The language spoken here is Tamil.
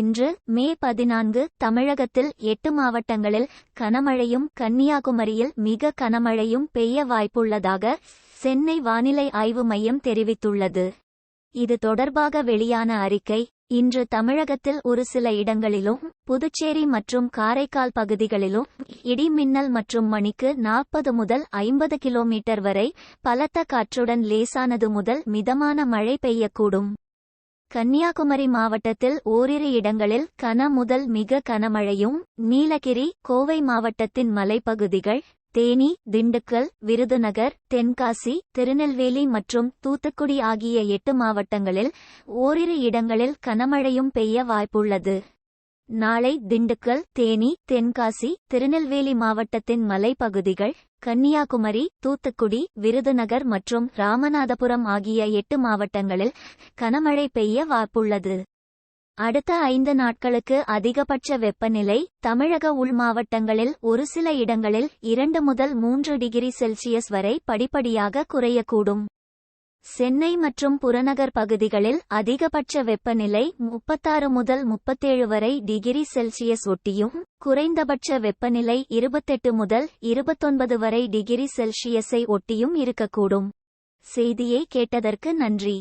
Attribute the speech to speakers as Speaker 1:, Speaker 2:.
Speaker 1: இன்று மே பதினான்கு தமிழகத்தில் எட்டு மாவட்டங்களில் கனமழையும் கன்னியாகுமரியில் மிக கனமழையும் பெய்ய வாய்ப்புள்ளதாக சென்னை வானிலை ஆய்வு மையம் தெரிவித்துள்ளது இது தொடர்பாக வெளியான அறிக்கை இன்று தமிழகத்தில் ஒரு சில இடங்களிலும் புதுச்சேரி மற்றும் காரைக்கால் பகுதிகளிலும் இடிமின்னல் மற்றும் மணிக்கு நாற்பது முதல் ஐம்பது கிலோமீட்டர் வரை பலத்த காற்றுடன் லேசானது முதல் மிதமான மழை பெய்யக்கூடும் கன்னியாகுமரி மாவட்டத்தில் ஓரிரு இடங்களில் கன முதல் மிக கனமழையும் நீலகிரி கோவை மாவட்டத்தின் மலைப்பகுதிகள் தேனி திண்டுக்கல் விருதுநகர் தென்காசி திருநெல்வேலி மற்றும் தூத்துக்குடி ஆகிய எட்டு மாவட்டங்களில் ஓரிரு இடங்களில் கனமழையும் பெய்ய வாய்ப்புள்ளது நாளை திண்டுக்கல் தேனி தென்காசி திருநெல்வேலி மாவட்டத்தின் மலைப்பகுதிகள் கன்னியாகுமரி தூத்துக்குடி விருதுநகர் மற்றும் ராமநாதபுரம் ஆகிய எட்டு மாவட்டங்களில் கனமழை பெய்ய வாய்ப்புள்ளது அடுத்த ஐந்து நாட்களுக்கு அதிகபட்ச வெப்பநிலை தமிழக உள் மாவட்டங்களில் ஒரு சில இடங்களில் இரண்டு முதல் மூன்று டிகிரி செல்சியஸ் வரை படிப்படியாக குறையக்கூடும் சென்னை மற்றும் புறநகர் பகுதிகளில் அதிகபட்ச வெப்பநிலை முப்பத்தாறு முதல் முப்பத்தேழு வரை டிகிரி செல்சியஸ் ஒட்டியும் குறைந்தபட்ச வெப்பநிலை இருபத்தெட்டு முதல் இருபத்தொன்பது வரை டிகிரி செல்சியஸை ஒட்டியும் இருக்கக்கூடும் செய்தியை கேட்டதற்கு நன்றி